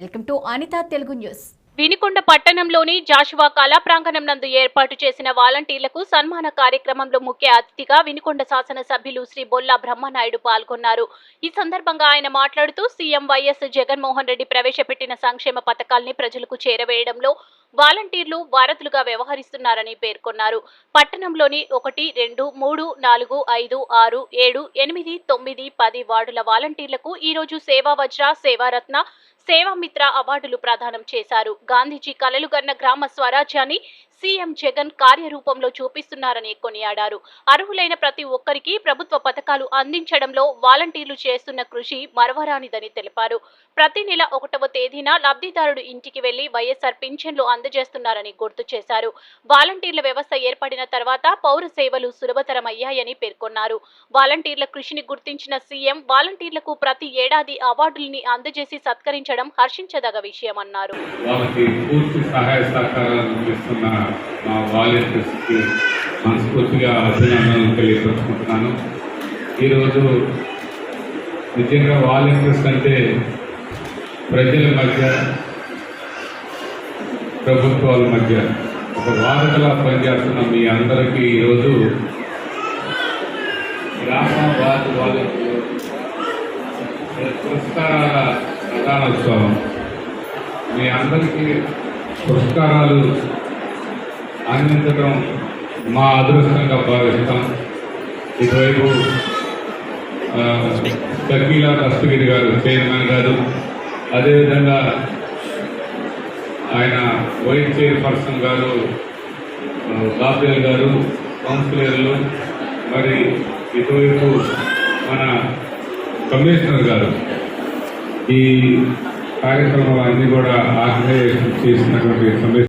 Welcome to Anitha Telugu news. Vinukonda పట్టణంలోని జాషువా కళా ప్రాంగణం నందు ఏర్పాటు చేసిన వాలంటీర్లకు సన్మాన కార్యక్రమంలో ముఖ్య అతిథిగా వినికొండ శాసనసభ్యులు శ్రీ బొల్లా బ్రహ్మనాయుడు పాల్గొన్నారు. ఈ సందర్భంగా ఆయన మాట్లాడుతూ సీఎం వైఎస్ జగన్మోహన్ రెడ్డి ప్రవేశపెట్టిన సంక్షేమ పథకాల్ని ప్రజలకు చేరవేయడంలో వాలంటీర్లు వారధులుగా వ్యవహరిస్తున్నారని పేర్కొన్నారు. పట్టణంలోని ఒకటి రెండు మూడు నాలుగు ఐదు ఆరు ఏడు ఎనిమిది తొమ్మిది పది వార్డుల వాలంటీర్లకు ఈరోజు సేవా వజ్ర సేవారత్న సేవామిత్ర అవార్డులు ప్రదానం చేశారు. గాంధీజీ కలలు గన్న గ్రామ స్వరాజ్యాన్ని సీఎం జగన్ కార్యరూపంలో చూపిస్తున్నారని కొనియాడారు. అర్హులైన ప్రతి ఒక్కరికి ప్రభుత్వ పథకాలు అందించడంలో వాలంటీర్లు చేస్తున్న కృషి మరవరానిదని తెలిపారు. ప్రతి నెల ఒకటవ తేదీన లబ్ధిదారుడు ఇంటికి వెళ్ళి వైఎస్ఆర్ పింఛన్లు అందజేస్తున్నారని గుర్తు చేశారు. వాలంటీర్ల వ్యవస్థ ఏర్పడిన తర్వాత పౌర సేవలు సులభతరమయ్యాయని పేర్కొన్నారు. వాలంటీర్ల కృషిని గుర్తించిన సీఎం వాలంటీర్లకు ప్రతి ఏడాది అవార్డుల్ని అందజేసి సత్కరించడం హర్షించదగ విషయమన్నారు. మా వాలంటీర్స్కి మనస్ఫూర్తిగా అభినందనలు తెలియపరుచుకుంటున్నాను. ఈరోజు నిజంగా వాలంటీర్స్ అంటే ప్రజల మధ్య ప్రభుత్వాల మధ్య ఒక వారధిలా పనిచేస్తున్న మీ అందరికీ ఈరోజు గ్రామ వార్డు వాలంటీర్లు పురస్కారాల ప్రధానోత్సవం. మీ అందరికీ పురస్కారాలు అందించడం మా అదృష్టంగా భావిస్తాం. ఇటువైపు కకీలా కష్టగిరి గారు చైర్మన్ గారు అదేవిధంగా ఆయన వైస్ చైర్పర్సన్ గారు గాబ్రియల్ గారు కౌన్సిలర్లు మరి ఇటువైపు మన కమిషనర్ గారు. ఈ కార్యక్రమాలన్నీ కూడా ఆర్గనైజ్ చేసినటువంటి